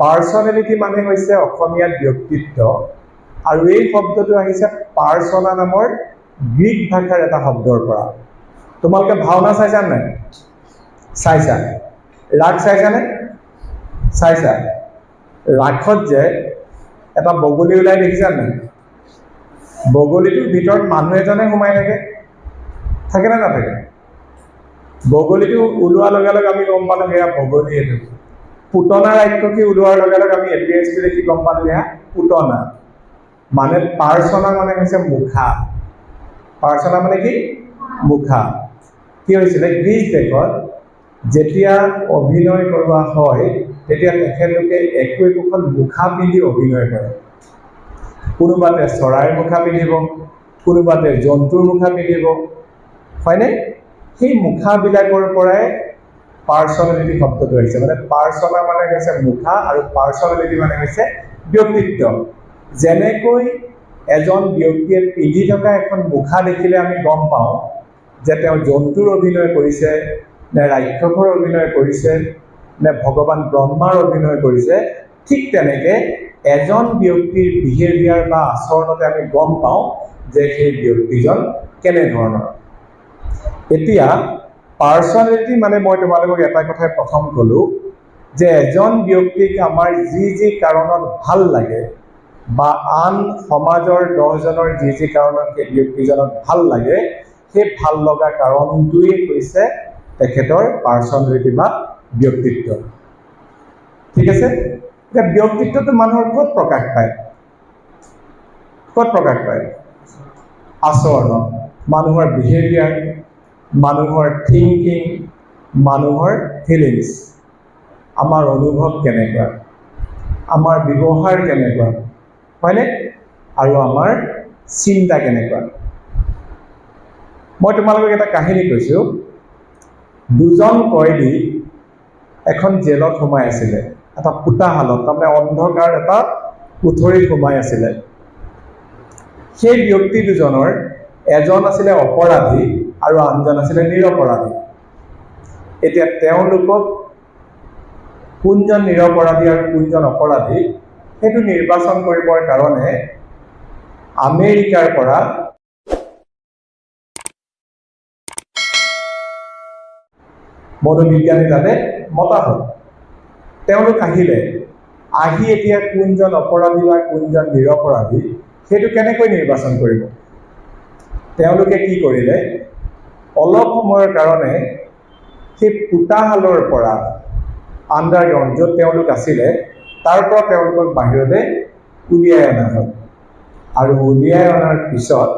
Personality মানে হৈছে অসমীয়াত ব্যক্তিত্ব আৰু এই শব্দটো আহিছে পাৰ্চনা নামৰ গ্ৰীক ভাষাৰ এটা শব্দৰ পৰা। তোমালোকে ভাওনা চাইছা নাই? চাইছা। ৰাগ চাইছানে চাইছা। ৰাসত যে এটা বগলী ওলাই দেখিছা নাই? বগলীটোৰ ভিতৰত মানুহ এজনে সোমাই থাকে। থাকেনে নাথাকে? বগলীটো ওলোৱাৰ লগে লগে আমি গম পালোঁ সেয়া বগলী এইটো পুতনা ৰাক্ষসী ওলোৱাৰ লগে লগে আমি এপিয়াৰেঞ্চটো দেখি গম পালোঁ পুতনা। মানে পাৰ্চনা মানে হৈছে মুখা। পাৰ্চনা মানে কি? মুখা। কি হৈছিলে? গ্ৰীচ দেশত যেতিয়া অভিনয় কৰোৱা হয় তেতিয়া তেখেতলোকে একো একোখন মুখা পিন্ধি অভিনয় কৰে। কোনোবাতে চৰাইৰ মুখা পিন্ধিব কোনোবাতে জন্তুৰ মুখা পিন্ধিব। হয়নে? সেই মুখাবিলাকৰ পৰাই পাৰ্চনেলিটি শব্দটো আহিছে। মানে পাৰ্চনা মানে হৈছে মুখা আৰু পাৰ্চনেলিটি মানে হৈছে ব্যক্তিত্ব। যেনেকৈ এজন ব্যক্তিয়ে পিন্ধি থকা এখন মুখা দেখিলে আমি গম পাওঁ যে তেওঁ জন্তুৰ অভিনয় কৰিছে নে ৰাক্ষসৰ অভিনয় কৰিছে নে ভগৱান ব্ৰহ্মাৰ অভিনয় কৰিছে ঠিক তেনেকৈ এজন ব্যক্তিৰ বিহেভিয়াৰ বা আচৰণতে আমি গম পাওঁ যে সেই ব্যক্তিজন কেনেধৰণৰ। এতিয়া পাৰ্চনেলিটি মানে মই তোমালোকক এটা কথাই প্ৰথম ক'লোঁ যে এজন ব্যক্তিক আমাৰ যি যি কাৰণত ভাল লাগে বা আন সমাজৰ দহজনৰ যি যি কাৰণত সেই ব্যক্তিজনক ভাল লাগে সেই ভাল লগা কাৰণটোৱেই হৈছে তেখেতৰ পাৰ্চনেলিটি বা ব্যক্তিত্ব। ঠিক আছে? এতিয়া ব্যক্তিত্বটো মানুহৰ ক'ত প্ৰকাশ পায়? ক'ত প্ৰকাশ পায়? আচৰণত মানুহৰ বিহেভিয়াৰ মানুহৰ থিংকিং মানুহৰ ফিলিংছ আমাৰ অনুভৱ কেনেকুৱা আমাৰ ব্যৱহাৰ কেনেকুৱা হয়নে? আৰু আমাৰ চিন্তা কেনেকুৱা। মই তোমালোকক এটা কাহিনী কৈছোঁ। দুজন কয়দী এখন জেলত সোমাই আছিলে এটা পোতাশালত তাৰমানে অন্ধকাৰ এটা কোঠৰীত সোমাই আছিলে। সেই ব্যক্তি দুজনৰ এজন আছিলে অপৰাধী আৰু আনজন আছিলে নিৰপৰাধী। এতিয়া তেওঁলোকক কোনজন নিৰপৰাধী আৰু কোনজন অপৰাধী সেইটো নিৰ্বাচন কৰিবৰ কাৰণে আমেৰিকাৰ পৰা মনোবিজ্ঞানী তাতে মতা হ'ল তেওঁলোক আহিলে আহি এতিয়া কোনজন অপৰাধী বা কোনজন নিৰপৰাধী সেইটো কেনেকৈ নিৰ্বাচন কৰিব? তেওঁলোকে কি কৰিলে? অলপ সময়ৰ কাৰণে সেই পোতাশালৰ পৰা আণ্ডাৰগ্ৰাউণ্ড য'ত তেওঁলোক আছিলে তাৰ পৰা তেওঁলোকক বাহিৰলৈ উলিয়াই অনা হ'ল। আৰু উলিয়াই অনাৰ পিছত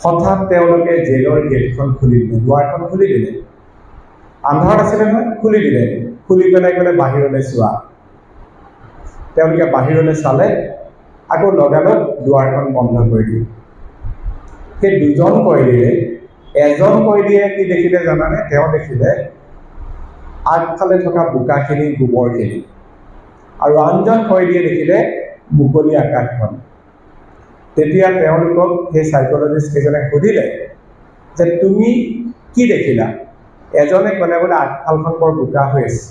হঠাৎ তেওঁলোকে জেলৰ গেটখন খুলি দিলে দুৱাৰখন খুলি দিলে। আন্ধাৰত আছিলে নহয় খুলি দিলে। খুলি পেলাই ক'লে বাহিৰলৈ চোৱা। তেওঁলোকে বাহিৰলৈ চালে আকৌ লগালগ দুৱাৰখন বন্ধ কৰি দিলে। সেই দুজন কয়দীয়ে এজন কয়দীয়ে কি দেখিলে জানানে? তেওঁ দেখিলে আগফালে থকা বোকাখিনি গোবৰখিনি। আৰু আনজন কয়দীয়ে দেখিলে মুকলি আকাশখন। তেতিয়া তেওঁলোকক সেই চাইকলজিষ্ট কেইজনে সুধিলে যে তুমি কি দেখিলা? এজনে ক'লে বোলে আগফালখন বৰ বোকা হৈ আছে।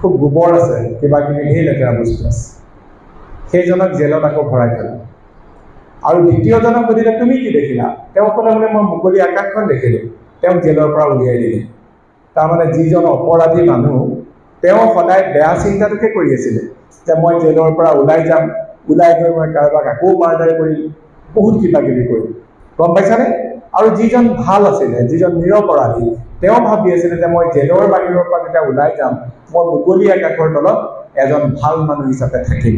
খুব গোবৰ আছে কিবা কিবি ধেৰ লেতেৰা বস্তু আছে। সেইজনক জেলত আকৌ ভৰাই থ'লে আৰু দ্বিতীয়জনক সুধিলে তুমি কি দেখিলা? তেওঁ ক'লে বোলে মই মুকলি আকাশখন দেখিলোঁ। তেওঁক জেলৰ পৰা উলিয়াই দিলে। তাৰমানে যিজন অপৰাধী মানুহ তেওঁ সদায় বেয়া চিন্তাটোকে কৰি আছিলে যে মই জেলৰ পৰা ওলাই যাম ওলাই গৈ মই কাৰোবাক আকৌ মাৰ্ডাৰ কৰিম বহুত কিবা কিবি কৰিম। গম পাইছানে? আৰু যিজন ভাল আছিলে যিজন নিৰপৰাধী তেওঁ ভাবি আছিলে যে মই জেলৰ বাহিৰৰ পৰা যেতিয়া ওলাই যাম মই মুকলি আকাশৰ তলত এজন ভাল মানুহ হিচাপে থাকিম।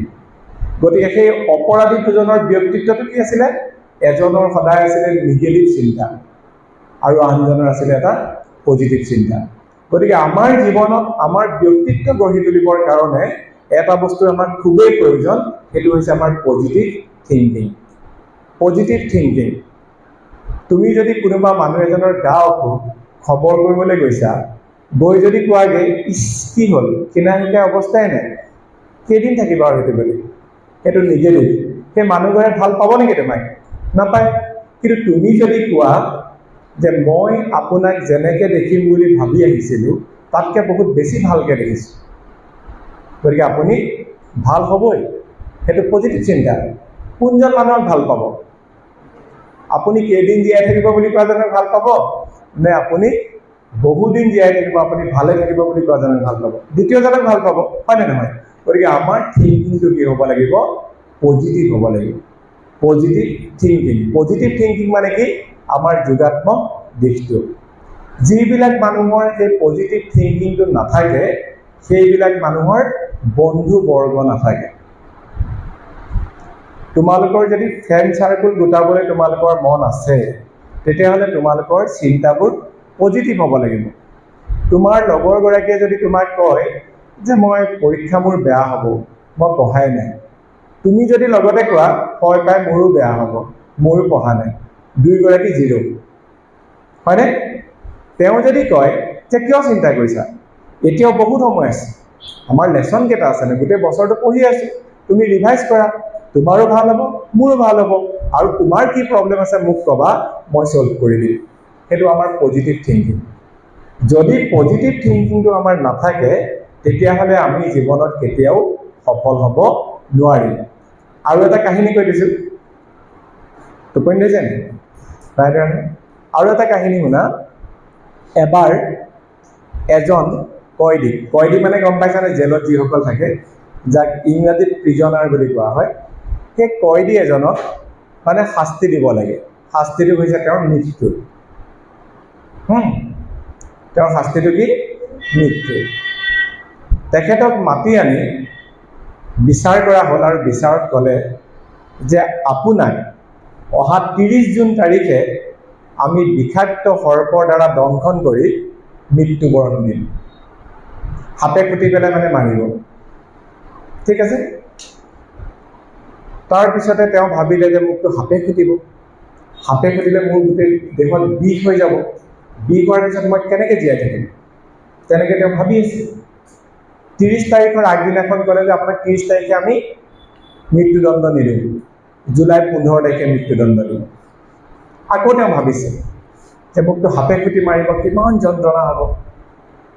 গতিকে সেই অপৰাধী দুজনৰ ব্যক্তিত্বটো কি আছিলে? এজনৰ সদায় আছিলে নিগেটিভ চিন্তা আৰু আনজনৰ আছিলে এটা পজিটিভ চিন্তা। গতিকে আমাৰ জীৱনত আমাৰ ব্যক্তিত্ব গঢ়ি তুলিবৰ কাৰণে এটা বস্তুৰ আমাৰ খুবেই প্ৰয়োজন সেইটো হৈছে আমাৰ পজিটিভ থিংকিং পজিটিভ থিংকিং তুমি যদি কোনোবা মানুহ এজনৰ গা অসুখ খবৰ কৰিবলৈ গৈছা গৈ যদি কোৱাগৈ কি হ'ল? কিনা শিকা অৱস্থাই নাই। কেইদিন থাকিবা আৰু সেইটো বুলি সেইটো নিগেটিভ সেই মানুহঘৰে ভাল পাব নেকি তোমাক? নাপায়। কিন্তু তুমি যদি কোৱা যে মই আপোনাক যেনেকৈ দেখিম বুলি ভাবি আহিছিলোঁ তাতকৈ বহুত বেছি ভালকৈ দেখিছোঁ। গতিকে আপুনি ভাল হ'বই। সেইটো পজিটিভ চিন্তা। কোনজন মানুহক ভাল পাব? আপুনি কেইদিন জীয়াই থাকিব বুলি কোৱাজনক ভাল পাব? নে আপুনি বহুদিন জীয়াই থাকিব আপুনি ভালে থাকিব বুলি কোৱাজনক ভাল পাব? দ্বিতীয়জনক ভাল পাব হয়নে নহয়? গতিকে আমাৰ থিংকিংটো কি হ'ব লাগিব? পজিটিভ হ'ব লাগিব। পজিটিভ থিংকিং পজিটিভ থিংকিং মানে কি? আমাৰ যোগাত্মক দিশটো। যিবিলাক মানুহৰ এই পজিটিভ থিংকিংটো নাথাকে সেইবিলাক মানুহৰ বন্ধু বৰ্গ নাথাকে। তোমালোকৰ যদি ফ্ৰেণ্ড চাৰ্কুল গোটাবলৈ তোমালোকৰ মন আছে তেতিয়াহ'লে তোমালোকৰ চিন্তাবোৰ পজিটিভ হ'ব লাগিব। তোমাৰ লগৰগৰাকীয়ে যদি তোমাক কয় যে মই পৰীক্ষা মোৰ বেয়া হ'ব মই পঢ়াই নাই। তুমি যদি লগতে কোৱা হয় পাই মোৰো বেয়া হ'ব ময়ো পঢ়া নাই দুয়োগৰাকী জিৰ' হয়নে? তেওঁ যদি কয় যে কিয় চিন্তা কৰিছা? এতিয়াও বহুত সময় আছে। আমাৰ লেচন কেইটা আছে গোটেই বছৰটো পঢ়ি আছোঁ। তুমি ৰিভাইজ কৰা। তোমাৰো ভাল হ'ব মোৰো ভাল হ'ব। আৰু তোমাৰ কি প্ৰব্লেম আছে মোক ক'বা মই ছল্ভ কৰি দিম। সেইটো আমাৰ পজিটিভ থিংকিং যদি পজিটিভ থিংকিংটো আমাৰ নাথাকে তেতিয়াহ'লে আমি জীৱনত কেতিয়াও সফল হ'ব নোৱাৰিম। আৰু এটা কাহিনী কৈ দিছোঁ। টোপনি ধৰিছে নি? আৰু এটা কাহিনী শুনা। এবাৰ এজন কয়দী কয়দী মানে গম পাইছানে? জেলত যিসকল থাকে যাক ইংৰাজীত প্ৰিজনাৰ বুলি কোৱা হয় সেই কয়দী এজনক মানে শাস্তি দিব লাগে। শাস্তিটো হৈছে তেওঁৰ মৃত্যু। তেওঁৰ শাস্তিটো কি? মৃত্যু। তেখেতক মাতি আনি বিচাৰ কৰা হ'ল আৰু বিচাৰত ক'লে যে আপোনাক অহা ত্ৰিছ জুন তাৰিখে আমি বিষাক্ত সৰ্পৰ দ্বাৰা দংশন কৰি মৃত্যুবৰণ দিম। সাপে খুটি পেলাই মানে মাৰিব। ঠিক আছে? তাৰপিছতে তেওঁ ভাবিলে যে মোকতো সাপে খুটিব। সাপে খুটিলে মোৰ গোটেই দেহত বিষ হৈ যাব। বিষ হোৱাৰ পিছত মই কেনেকৈ জীয়াই থাকিম? তেনেকৈ তেওঁ ভাবি আছে। ত্ৰিছ তাৰিখৰ আগদিনাখন ক'লে যে আপোনাক ত্ৰিছ তাৰিখে আমি মৃত্যুদণ্ড নিদিওঁ জুলাই পোন্ধৰ তাৰিখে মৃত্যুদণ্ড দিম আকৌ তেওঁ ভাবিছে যে মোকতো সাপে খুটি মাৰিব, কিমান যন্ত্ৰণা হ'ব।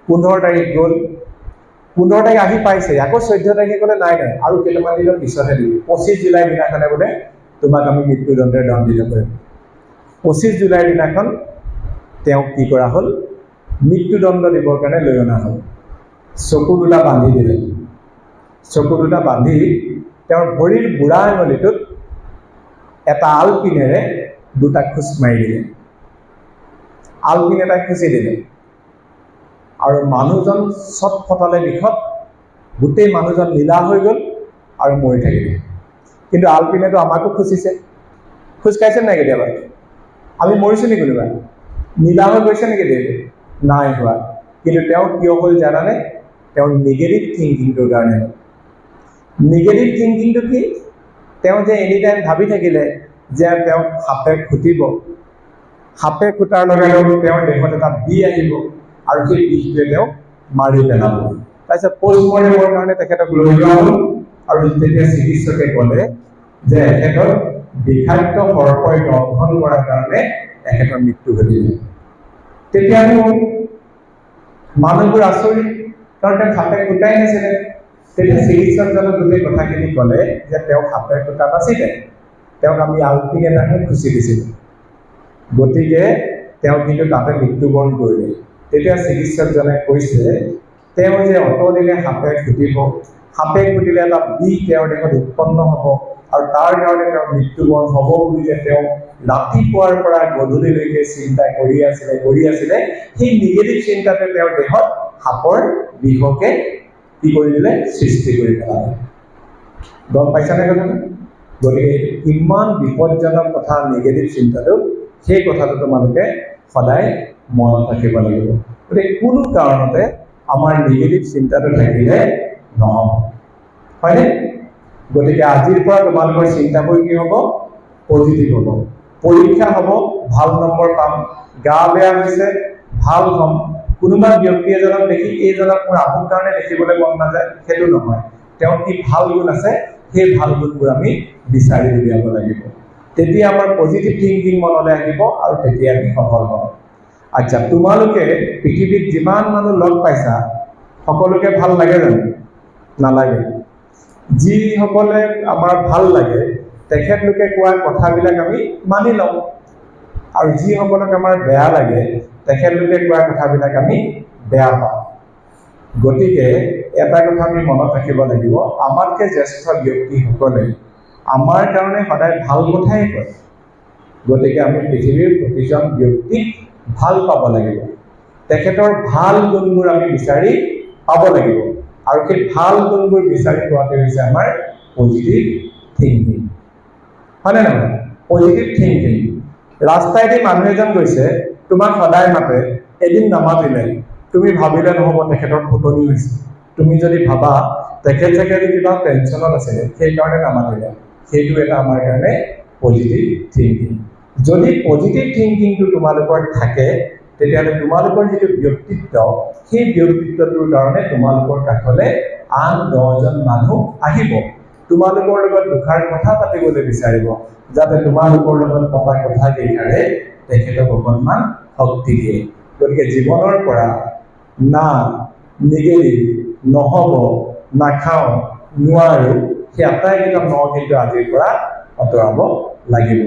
পোন্ধৰ তাৰিখ গ'ল। পোন্ধৰ তাৰিখ আহি পাইছে, আকৌ চৈধ্য তাৰিখে ক'লে নাই নাই, আৰু কেইটামান দিনৰ পিছতহে দিম পঁচিছ জুলাই দিনাখনে বোলে তোমাক আমি মৃত্যুদণ্ডেৰে দণ্ডিত কৰিম পঁচিছ জুলাইৰ দিনাখন তেওঁক কি কৰা হ'ল? মৃত্যুদণ্ড দিবৰ কাৰণে লৈ অনা হ'ল। চকু দুটা বান্ধি দিলে। চকু দুটা বান্ধি তেওঁৰ ভৰিৰ বুঢ়া আঙুলিটোত এটা আলপিনেৰে দুটা খোজ মাৰি দিলে। আলপিন এটা খুচি দিলে। আৰু মানুহজন চট ফটালে বিষত গোটেই মানুহজন নীলা হৈ গ'ল আৰু মৰি থাকিলে। কিন্তু আলপিনেতো আমাকো খুচিছে খোজ খাইছে নাই কেতিয়াবা? আমি মৰিছোঁ নেকি কোনোবা? নীলা হৈ গৈছে নেকি দেহ নাই হোৱা। কিন্তু তেওঁ কিয় হ'ল জানানে? তেওঁৰ নিগেটিভ থিংকিংটোৰ কাৰণে হ'ল। নিগেটিভ থিংকিংটো কি? তেওঁ যে এনি টাইম ভাবি থাকিলে যে তেওঁক সাপে খুটিব। সাপে খুটাৰ লগে লগে তেওঁৰ দেহত এটা বি আহিব আৰু সেই বিষটোৱে তেওঁক মাৰি পেলাব। তাৰপিছত পষ্টমৰ্টেমৰ কাৰণে তেখেতক লৈ যোৱা হ'ল আৰু তেতিয়া চিকিৎসকে ক'লে যে এখেতক বিষাক্ত সৰ্পই দংশন কৰাৰ কাৰণে এখেতৰ মৃত্যু ঘটিলে। তেতিয়া মোৰ মানুহবোৰ আচৰিত। কাৰণ তেওঁ সাপে খুটাই নাছিলে। তেতিয়া চিকিৎসকজনে গোটেই কথাখিনি ক'লে যে তেওঁ সাপে খুটা নাছিলে তেওঁক আমি আলপিন এটাহে খুচি দিছিলোঁ। গতিকে তেওঁ কিন্তু তাতে মৃত্যুবৰণ কৰিলে। তেতিয়া চিকিৎসকজনে কৈছে তেওঁ যে অতদিনে সাপে খুটিব সাপে খুটিলে এটা বিষ তেওঁৰ দেহত উৎপন্ন হ'ব আৰু তাৰ কাৰণে তেওঁৰ মৃত্যুবৰণ হ'ব বুলি যে তেওঁ ৰাতিপুৱাৰ পৰা গধূলিলৈকে চিন্তা কৰি আছিলে কৰি আছিলে সেই নিগেটিভ চিন্তাতে তেওঁৰ দেহত সাপৰ বিষকে কি কৰি দিলে? সৃষ্টি কৰি পেলালে। গম পাইছানে কথাটো? গতিকে ইমান বিপদজনক কথা নিগেটিভ চিন্তাটো সেই কথাটো তোমালোকে সদায় মনত ৰাখিব লাগিব। গতিকে কোনো কাৰণতে আমাৰ নিগেটিভ চিন্তাটো থাকিলে নহ'ব। হয়নে? গতিকে আজিৰ পৰা তোমালোকৰ চিন্তাবোৰ কি হ'ব? পজিটিভ হ'ব। পৰীক্ষা হ'ব। ভাল নম্বৰ পাম। গা বেয়া হৈছে। ভাল হ'ম কোনোবা ব্যক্তি এজনক দেখি এইজনক মোৰ আমুক কাৰণে দেখিবলৈ মন নাযায় সেইটো নহয়। তেওঁৰ কি ভাল গুণ আছে সেই ভাল গুণবোৰ আমি বিচাৰি উলিয়াব লাগিব। তেতিয়া আমাৰ পজিটিভ থিংকিং মনলৈ আহিব আৰু তেতিয়া আমি সফল হ'ম। আচ্ছা তোমালোকে পৃথিৱীত যিমান মানুহ লগ পাইছা সকলোকে ভাল লাগে জানো? নালাগে। যিসকলে আমাৰ ভাল লাগে তেখেতলোকে কোৱা কথাবিলাক আমি মানি লওঁ। আৰু যিসকলক আমাৰ বেয়া লাগে তেখেতলোকে কোৱা কথাবিলাক আমি বেয়া পাওঁ। গতিকে এটা কথা আমি মনত ৰাখিব লাগিব, আমাতকৈ জ্যেষ্ঠ ব্যক্তিসকলে আমাৰ কাৰণে সদায় ভালো কথাই কয়। গতিকে আমি পৃথিৱীৰ প্ৰতিজন ব্যক্তিক ভালো পাব লাগিব। তেখেতৰ ভালো গুণবোৰ আমি বিচাৰি পাব লাগিব। আৰু সেই ভালো গুণবোৰ বিচাৰি পোৱাটো হৈছে আমাৰ পজিটিভ থিংকিং হয়নে নহয়? পজিটিভ থিংকিং ৰাস্তাইদি মানুহ এজন গৈছে তোমাক সদায় মাতে এদিন নামাতিলে। তুমি ভাবিলে নহ'ব তেখেতৰ ফুটনি হৈছে। তুমি যদি ভাবা তেখেত আজি কিবা টেনশ্যনত আছিলে সেইকাৰণে নামাতিলে। সেইটো এটা আমাৰ কাৰণে পজিটিভ থিংকিং যদি পজিটিভ থিংকিংটো তোমালোকৰ থাকে তেতিয়াহ'লে তোমালোকৰ যিটো ব্যক্তিত্ব সেই ব্যক্তিত্বটোৰ কাৰণে তোমালোকৰ কাষলৈ আন দহজন মানুহ আহিব। তোমালোকৰ লগত দুষাৰ কথা পাতিবলৈ বিচাৰিব যাতে তোমালোকৰ লগত পতা কথাকেইষাৰে তেখেতক অকণমান শক্তি দিয়ে। গতিকে জীৱনৰ পৰা না নিগেৰি নহ'ব, নাখাওঁ, নোৱাৰোঁ, সেই আটাইকেইটা ন কিন্তু আজিৰ পৰা আঁতৰাব লাগিব।